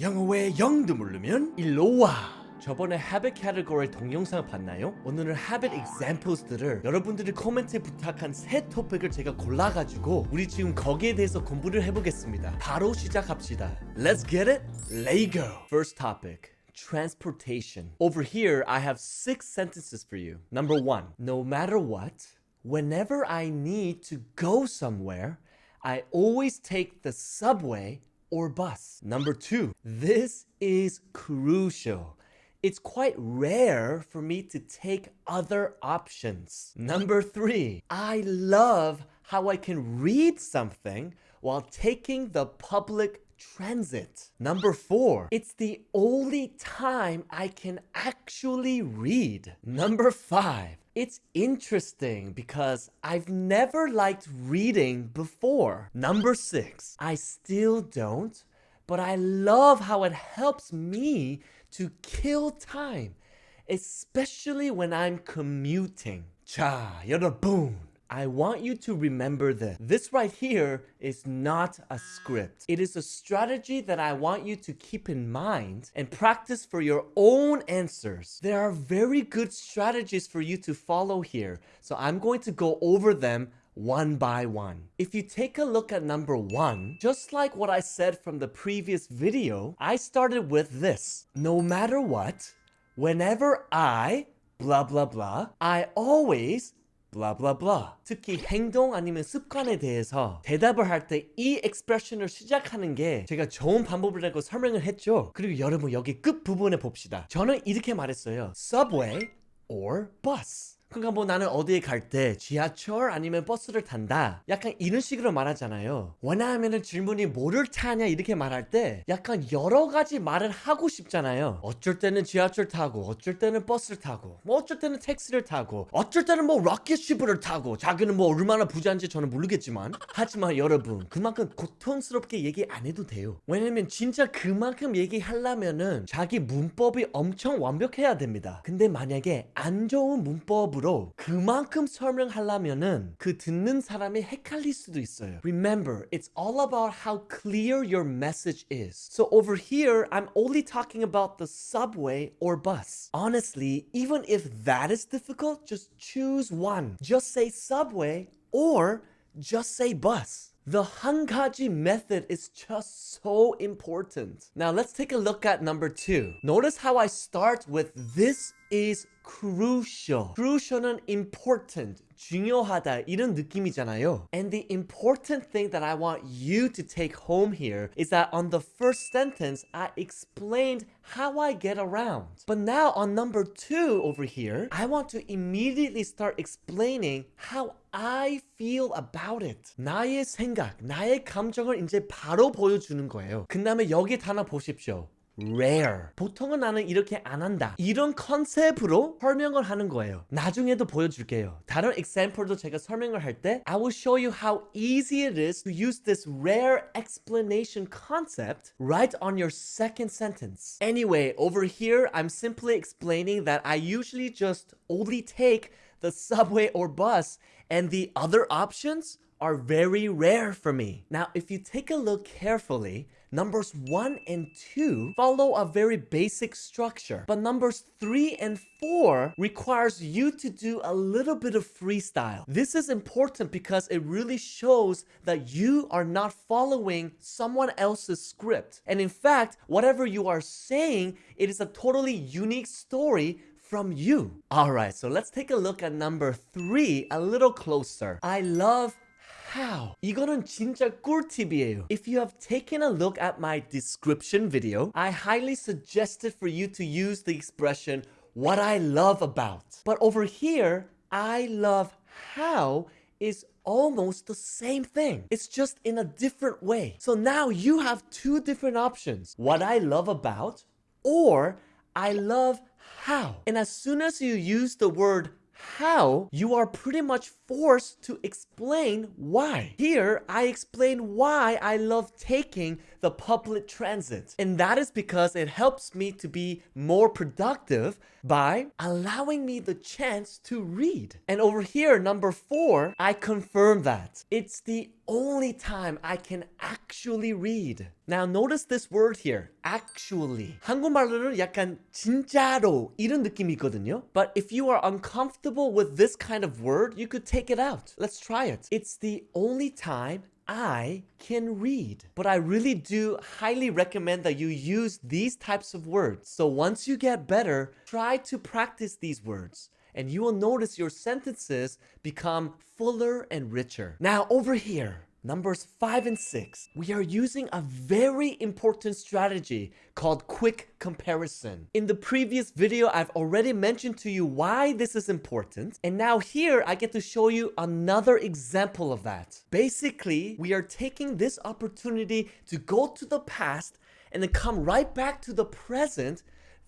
영어의 영도 모르면 일로 와. 저번에 habit category 동영상 봤나요? 오늘은 habit examples들을 여러분들이 코멘트에 부탁한 새 토픽을 제가 골라가지고 우리 지금 거기에 대해서 공부를 해보겠습니다. 바로 시작합시다. Let's get it. Lego. First topic. Transportation. Over here, I have six sentences for you. Number one, no matter what, whenever I need to go somewhere, I always take the subway or bus. Number two, this is crucial. It's quite rare for me to take other options. Number three, I love how I can read something while taking the public transit. Number four, it's the only time I can actually read. Number five, it's interesting because I've never liked reading before. Number six, I still don't, but I love how it helps me to kill time, especially when I'm commuting. 자, 여러분. I want you to remember this. This right here is not a script. It is a strategy that I want you to keep in mind and practice for your own answers. There are very good strategies for you to follow here, so I'm going to go over them one by one. If you take a look at number one, just like what I said from the previous video, I started with this. No matter what, whenever I blah blah blah, I always blah. 특히 행동 아니면 습관에 대해서 대답을 할 때 이 expression을 시작하는 게 제가 좋은 방법이라고 설명을 했죠. 그리고 여러분 여기 끝 부분에 봅시다. 저는 이렇게 말했어요. Subway or bus. 그러니까 뭐 나는 어디에 갈 때 지하철 아니면 버스를 탄다. 약간 이런 식으로 말하잖아요. 왜냐하면은 질문이 뭐를 타냐 이렇게 말할 때 약간 여러 가지 말을 하고 싶잖아요. 어쩔 때는 지하철 타고, 어쩔 때는 버스를 타고, 뭐 어쩔 때는 택시를 타고, 어쩔 때는 뭐 로켓시프를 타고. 자기는 뭐 얼마나 부자인지 저는 모르겠지만, 하지만 여러분 그만큼 고통스럽게 얘기 안 해도 돼요. 왜냐면 진짜 그만큼 얘기하려면은 자기 문법이 엄청 완벽해야 됩니다. 근데 만약에 안 좋은 문법으로 그만큼 설명하려면은 그 듣는 사람이 헷갈릴 수도 있어요. Remember, it's all about how clear your message is. So over here, I'm only talking about the subway or bus. Honestly, even if that is difficult, just choose one. Just say subway or just say bus. The 한가지 method is just so important. Now let's take a look at number two. Notice how I start with this is crucial. crucial은 important, 중요하다 이런 느낌이잖아요. And the important thing that I want you to take home here is that on the first sentence I explained how I get around. But now on number two over here, I want to immediately start explaining how I feel about it. 나의 생각, 나의 감정을 이제 바로 보여주는 거예요. 그 다음에 여기 단어 보십시오. rare. 보통은 나는 이렇게 안 한다. 이런 컨셉으로 설명을 하는 거예요. 나중에도 보여줄게요. 다른 example도 제가 설명을 할 때 I will show you how easy it is to use this rare explanation concept right on your second sentence. Anyway, over here I'm simply explaining that I usually just only take the subway or bus and the other options are very rare for me. Now, if you take a look carefully, numbers 1 and 2 follow a very basic structure, but numbers 3 and 4 requires you to do a little bit of freestyle. This is important because it really shows that you are not following someone else's script. And in fact, whatever you are saying, it is a totally unique story from you. Alright, so let's take a look at number three a little closer. I love how. 이거는 진짜 꿀팁이에요. If you have taken a look at my description video, I highly suggested for you to use the expression what I love about. But over here, I love how is almost the same thing. It's just in a different way. So now you have two different options. What I love about or I love how. And as soon as you use the word how, you are pretty much forced to explain why. Here, I explain why I love taking the public transit. And that is because it helps me to be more productive by allowing me the chance to read. And over here, number four, I confirm that. It's the only time I can actually read. Now notice this word here, actually. 한국말로는 약간 진짜로 이런 느낌이 있거든요. But if you are uncomfortable with this kind of word, you could take it out. Let's try it. It's the only time I can read. But I really do highly recommend that you use these types of words. So once you get better, try to practice these words. And you will notice your sentences become fuller and richer. Now, over here, numbers five and six, we are using a very important strategy called quick comparison. In the previous video, I've already mentioned to you why this is important. And now here, I get to show you another example of that. Basically, we are taking this opportunity to go to the past and then come right back to the present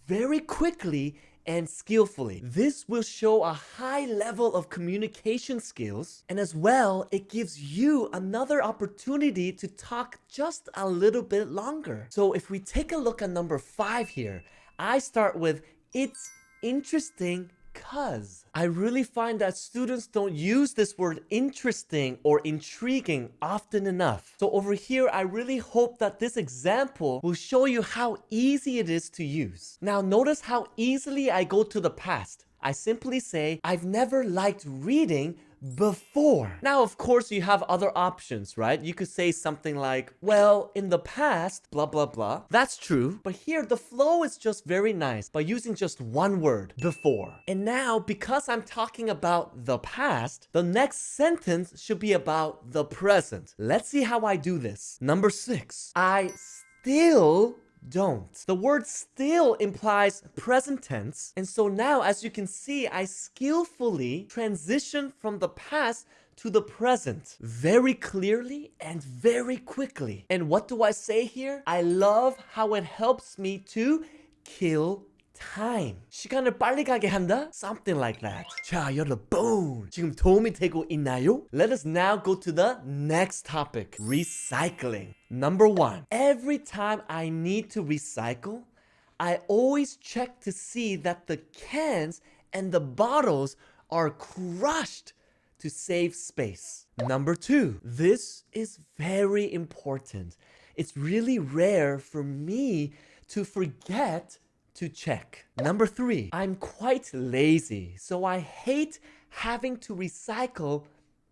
very quickly and skillfully. This will show a high level of communication skills, and as well, it gives you another opportunity to talk just a little bit longer. So, if we take a look at number five here, I start with it's interesting because I really find that students don't use this word interesting or intriguing often enough. So over here, I really hope that this example will show you how easy it is to use. Now notice how easily I go to the past. I simply say, I've never liked reading before. Now, of course, you have other options, right? You could say something like, well, in the past, blah, blah, blah. That's true. But here, the flow is just very nice by using just one word, before. And now, because I'm talking about the past, the next sentence should be about the present. Let's see how I do this. Number six, I still don't. The word still implies present tense. And so now, as you can see, I skillfully transition from the past to the present very clearly and very quickly. And what do I say here? I love how it helps me to kill time. 시간을 빨리 가게 한다? Something like that. 자, 여러분. 지금 도움이 되고 있나요? Let us now go to the next topic. Recycling. Number one. Every time I need to recycle, I always check to see that the cans and the bottles are crushed to save space. Number two, this is very important. It's really rare for me to forget to check. Number three, I'm quite lazy, so I hate having to recycle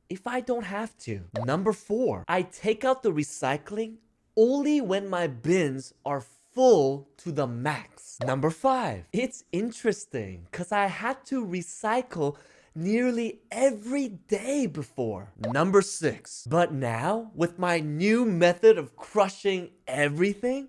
if I don't have to. Number four, I take out the recycling only when my bins are full to the max. Number five, it's interesting because I had to recycle nearly every day before. Number six, but now with my new method of crushing everything,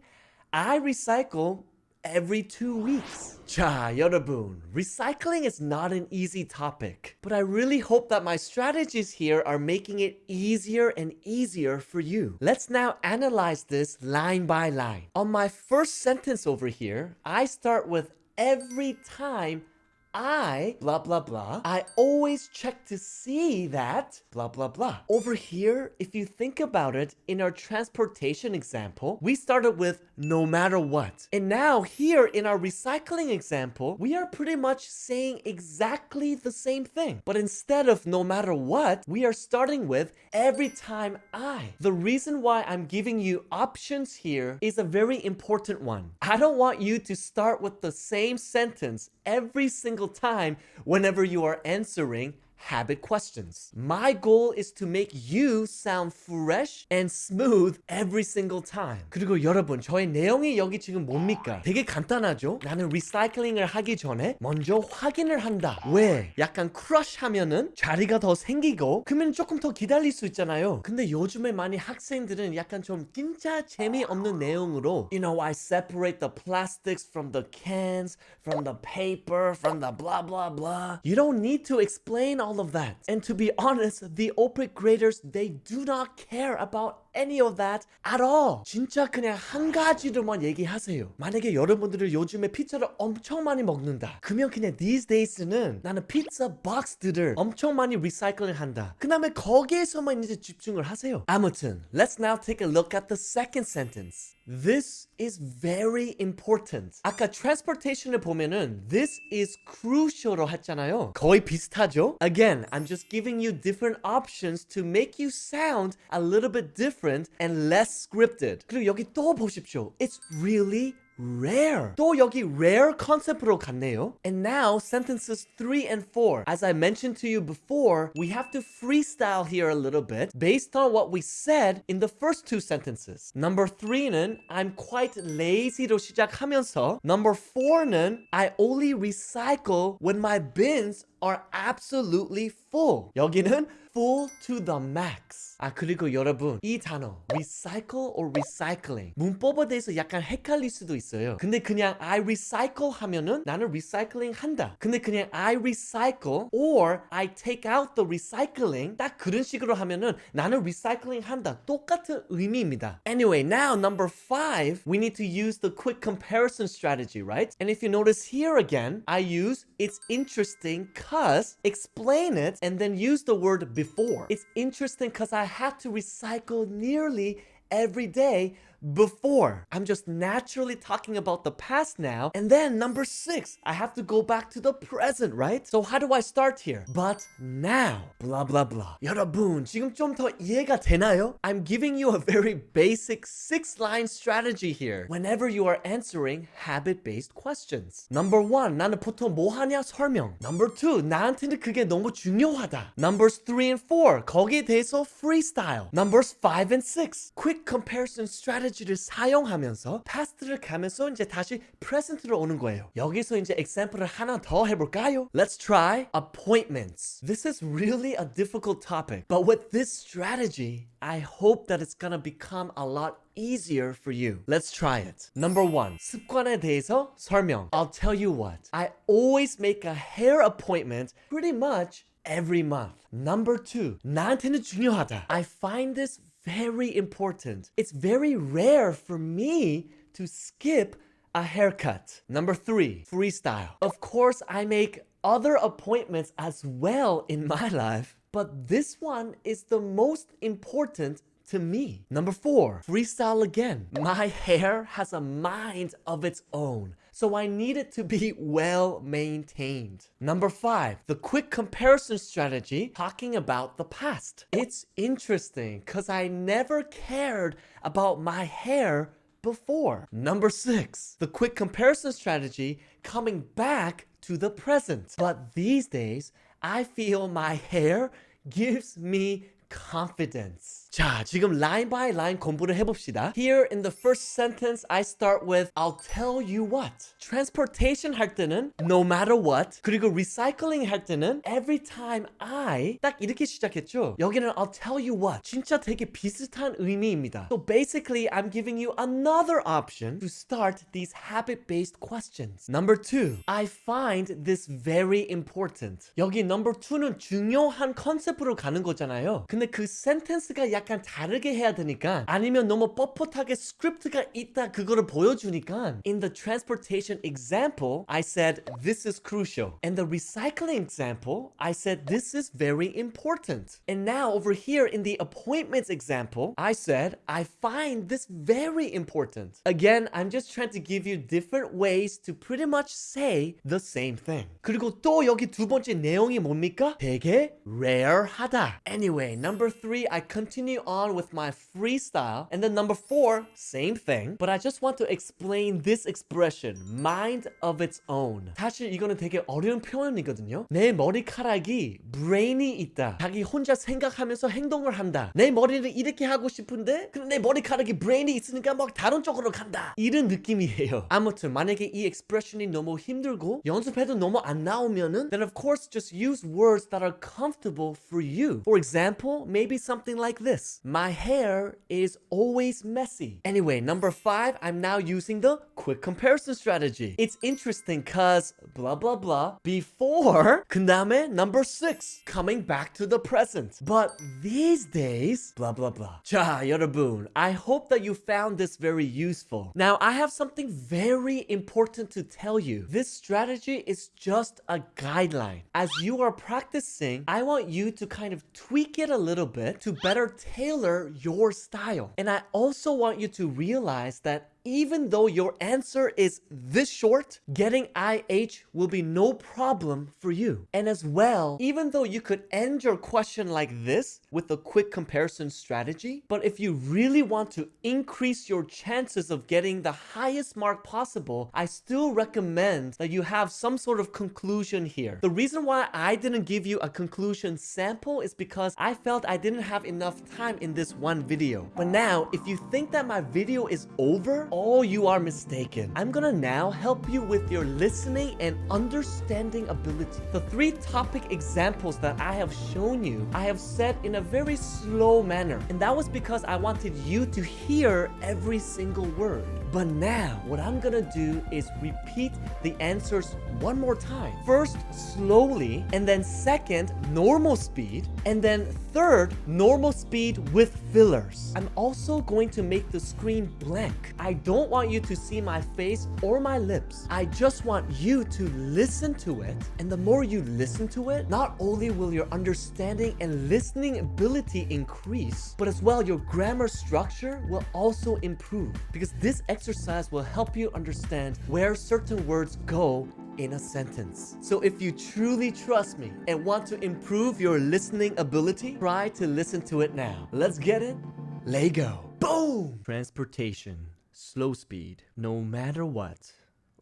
I recycle every two weeks. Cha, Yorobun, recycling is not an easy topic, but I really hope that my strategies here are making it easier and easier for you. Let's now analyze this line by line. On my first sentence over here, I start with every time I, blah, blah, blah. I always check to see that, blah, blah, blah. Over here, if you think about it, in our transportation example, we started with no matter what. And now here in our recycling example, we are pretty much saying exactly the same thing. But instead of no matter what, we are starting with every time I. The reason why I'm giving you options here is a very important one. I don't want you to start with the same sentence every single time whenever you are answering habit questions. My goal is to make you sound fresh and smooth every single time. 그리고 여러분, 저의 내용이 여기 지금 뭡니까? 되게 간단하죠? 나는 리사이클링을 하기 전에 먼저 확인을 한다. 왜? 약간 크러쉬 하면은 자리가 더 생기고 그러면 조금 더 기다릴 수 있잖아요. 근데 요즘에 많이 학생들은 약간 좀 진짜 재미없는 내용으로 You know, I separate the plastics from the cans, from the paper, from the blah blah blah. You don't need to explain all of that. And to be honest, the OPIC graders, they do not care about any of that at all. 진짜 그냥 한 가지로만 얘기하세요. 만약에 여러분들이 요즘에 피자를 엄청 많이 먹는다. 그러면 그냥 these days는 나는 피자 박스들을 엄청 많이 리사이클링 한다. 그 다음에 거기에서만 이제 집중을 하세요. 아무튼, let's now take a look at the second sentence. This is very important. 아까 transportation을 보면은 this is crucial로 했잖아요. 거의 비슷하죠? Again, I'm just giving you different options to make you sound a little bit different and less scripted. 그리고 여기 또 보십시오. It's really rare. 또 여기 rare 컨셉으로 갔네요. And now sentences 3 and 4. As I mentioned to you before, we have to freestyle here a little bit based on what we said in the first two sentences. Number 3는 I'm quite lazy로 시작하면서 number 4는 I only recycle when my bins are absolutely full. 여기는 full to the max. 아 그리고 여러분 이 단어 recycle or recycling 문법에 대해서 약간 헷갈릴 수도 있어요. 근데 그냥 I recycle 하면은 나는 recycling 한다. 근데 그냥 I recycle or I take out the recycling 딱 그런 식으로 하면은 나는 recycling 한다. 똑같은 의미입니다. Anyway, now number five, we need to use the quick comparison strategy, right? And if you notice here again, I use it's interesting cause, explain it, and then use the word before. It's interesting cause I have to recycle nearly every day before. I'm just naturally talking about the past now. And then number six, I have to go back to the present, right? So how do I start here? But now, blah blah blah. 여러분, 지금 좀 더 이해가 되나요? I'm giving you a very basic six line strategy here whenever you are answering habit based questions. Number one, 나는 보통 뭐 하냐 설명. Number two, 나한테는 그게 너무 중요하다. Numbers three and four, 거기에 대해서 freestyle. Numbers five and six, quick comparison strategy. strategy를 사용하면서 past를 가면서 이제 다시 present로 오는 거예요. 여기서 이제 example을 하나 더 해볼까요? Let's try appointments. This is really a difficult topic, but with this strategy, I hope that it's gonna become a lot easier for you. Let's try it. Number one, 습관에 대해서 설명. I'll tell you what. I always make a hair appointment pretty much every month. Number two, 나한테는 중요하다. I find this very important. It's very rare for me to skip a haircut. Number three, freestyle. Of course, I make other appointments as well in my life, but this one is the most important to me. Number four, freestyle again. My hair has a mind of its own so I need it to be well maintained. Number five, the quick comparison strategy talking about the past. It's interesting because I never cared about my hair before. Number six, the quick comparison strategy coming back to the present. But these days, I feel my hair gives me confidence. 자, 지금 line by line 공부를 해봅시다. Here in the first sentence, I start with I'll tell you what. Transportation 할 때는 no matter what. 그리고 recycling 할 때는 every time I 딱 이렇게 시작했죠. 여기는 I'll tell you what. 진짜 되게 비슷한 의미입니다. So basically, I'm giving you another option to start these habit-based questions. Number two, I find this very important. 여기 number two는 중요한 컨셉으로 가는 거잖아요. 근데 그 센텐스가 약 약간 다르게 해야 되니까 아니면 너무 뻣뻣하게 스크립트가 있다 그거를 보여주니까 in the transportation example I said this is crucial and the recycling example I said this is very important and now over here in the appointments example I said I find this very important again I'm just trying to give you different ways to pretty much say the same thing 그리고 또 여기 두 번째 내용이 뭡니까? 되게 rare하다 anyway number three I continue continue on with my freestyle. And then number four, same thing. But I just want to explain this expression, mind of its own. 사실 이거는 되게 어려운 표현이거든요. 내 머리카락이 brain이 있다. 자기 혼자 생각하면서 행동을 한다. 내 머리를 이렇게 하고 싶은데 근데 내 머리카락이 brain이 있으니까 막 다른 쪽으로 간다. 이런 느낌이에요. 아무튼 만약에 이 expression이 너무 힘들고 연습해도 너무 안 나오면은 then of course just use words that are comfortable for you. For example, maybe something like this. this? My hair is always messy. Anyway, number five, I'm now using the quick comparison strategy. It's interesting cause blah blah blah before 그 다음에 number six, coming back to the present. But these days, blah blah blah. 자, 여러분, I hope that you found this very useful. Now, I have something very important to tell you. This strategy is just a guideline. As you are practicing, I want you to kind of tweak it a little bit to better tailor your style. And I also want you to realize that even though your answer is this short, getting IH will be no problem for you. And as well, even though you could end your question like this with a quick comparison strategy, but if you really want to increase your chances of getting the highest mark possible, I still recommend that you have some sort of conclusion here. The reason why I didn't give you a conclusion sample is because I felt I didn't have enough time in this one video. But now, if you think that my video is over, oh, you are mistaken. I'm gonna now help you with your listening and understanding ability. The three topic examples that I have shown you, I have said in a very slow manner. And that was because I wanted you to hear every single word. But now, what I'm gonna do is repeat the answers one more time. First, slowly, and then second, normal speed, and then third, normal speed with fillers. I'm also going to make the screen blank. I don't want you to see my face or my lips. I just want you to listen to it. And the more you listen to it, not only will your understanding and listening ability increase, but as well, your grammar structure will also improve. Because this exercise will help you understand where certain words go in a sentence. So if you truly trust me and want to improve your listening ability, try to listen to it now. Let's get it? Lego. Boom! Transportation. Slow speed. No matter what,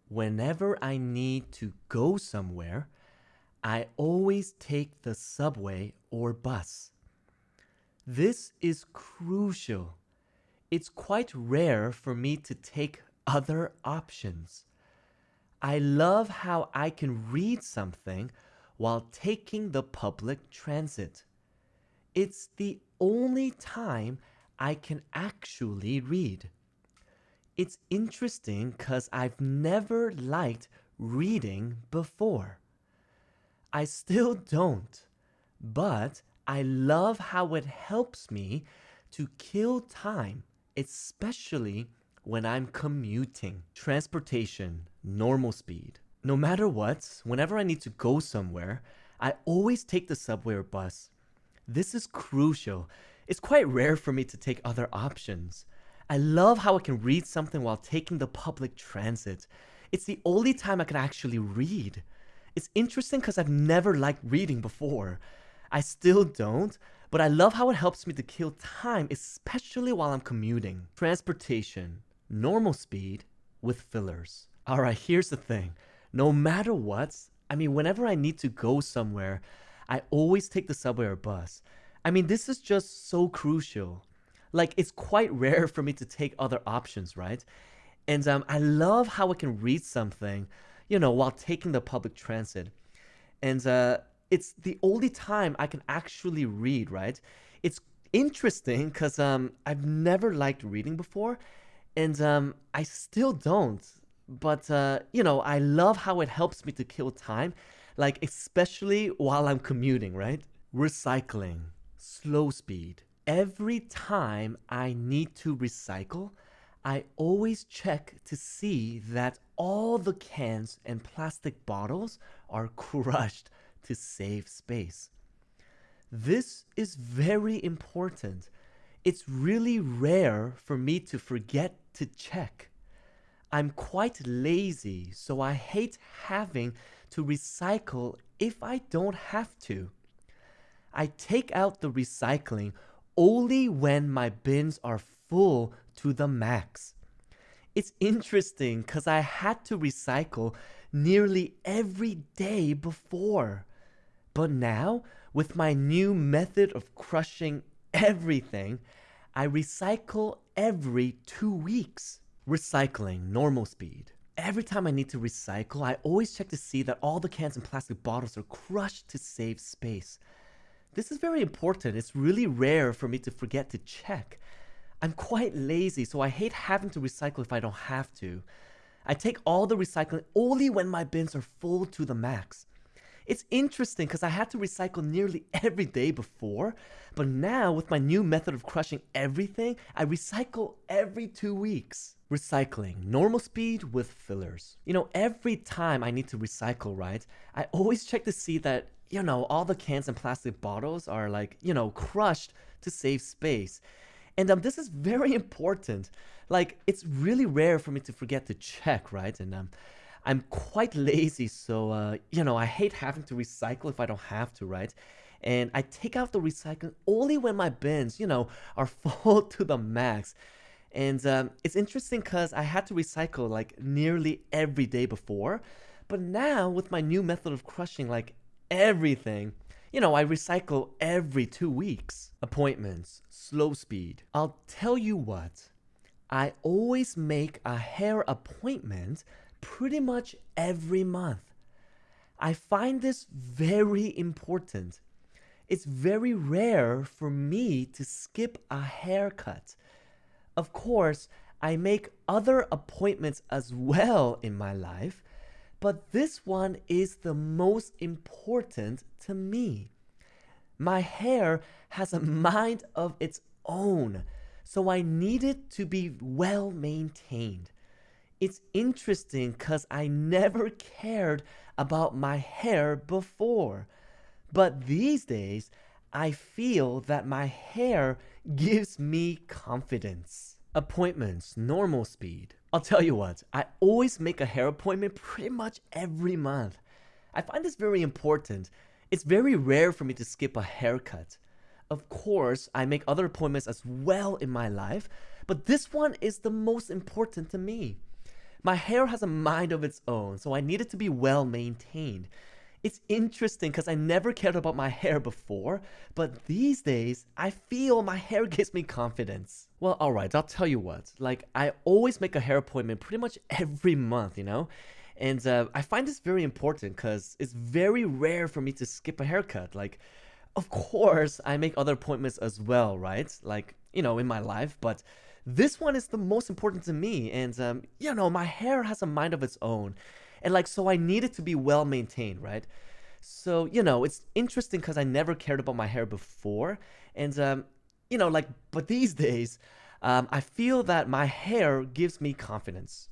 whenever I need to go somewhere, I always take the subway or bus. This is crucial. It's quite rare for me to take other options. I love how I can read something while taking the public transit. It's the only time I can actually read. It's interesting because I've never liked reading before. I still don't, but I love how it helps me to kill time, especially when I'm commuting. Transportation, normal speed. No matter what, whenever I need to go somewhere, I always take the subway or bus. This is crucial. It's quite rare for me to take other options. I love how I can read something while taking the public transit. It's the only time I can actually read. It's interesting because I've never liked reading before. I still don't, but I love how it helps me to kill time, especially while I'm commuting. Transportation, normal speed with fillers. All right, here's the thing. No matter what, I mean, whenever I need to go somewhere, I always take the subway or bus. I mean, this is just so crucial. Like, it's quite rare for me to take other options, right? And um, I love how I can read something, you know, while taking the public transit. And uh, it's the only time I can actually read, right? It's interesting because um, I've never liked reading before, and um, I still don't. But uh, you know, I love how it helps me to kill time, like especially while I'm commuting, right? Recycling, slow speed. Every time I need to recycle, I always check to see that all the cans and plastic bottles are crushed to save space. This is very important. It's really rare for me to forget to check. I'm quite lazy, so I hate having to recycle if I don't have to. I take out the recycling only when my bins are full to the max. It's interesting because I had to recycle nearly every day before. But now, with my new method of crushing everything, I recycle every two weeks. Recycling, normal speed. Every time I need to recycle, I always check to see that all the cans and plastic bottles are crushed to save space. This is very important. It's really rare for me to forget to check. I'm quite lazy, so I hate having to recycle if I don't have to. I take all the recycling only when my bins are full to the max. It's interesting because I had to recycle nearly every day before, but now with my new method of crushing everything, I recycle every two weeks. Recycling, normal speed with fillers. You know, every time I need to recycle, right, I always check to see that, you know, all the cans and plastic bottles are like, you know, crushed to save space. And um, this is very important. Like, it's really rare for me to forget to check, right? And um, I'm quite lazy, so uh, you know, I hate having to recycle if I don't have to, right? And I take out the recycling only when my bins, you know, are full to the max. And um, it's interesting because I had to recycle like nearly every day before, but now with my new method of crushing like everything, you know, I recycle every two weeks. Appointments, slow speed. I'll tell you what, I always make a hair appointment pretty much every month. I find this very important. It's very rare for me to skip a haircut. Of course, I make other appointments as well in my life, but this one is the most important to me. My hair has a mind of its own, so I need it to be well maintained it's interesting because I never cared about my hair before. But these days, I feel that my hair gives me confidence. Appointments, normal speed. I'll tell you what, I always make a hair appointment pretty much every month. I find this very important. It's very rare for me to skip a haircut. Of course, I make other appointments as well in my life, but this one is the most important to me. My hair has a mind of its own, so I need it to be well maintained. It's interesting because I never cared about my hair before, but these days I feel my hair gives me confidence. Well, alright, I'll tell you what. Like, I always make a hair appointment pretty much every month, you know? And uh, I find this very important because it's very rare for me to skip a haircut. Like, of course, I make other appointments as well, right? Like, you know, in my life, but this one is the most important to me. And, um, you know, my hair has a mind of its own. And, like, so I need it to be well maintained, right? So, you know, it's interesting because I never cared about my hair before. And, um, you know, like, but these days, um, I feel that my hair gives me confidence.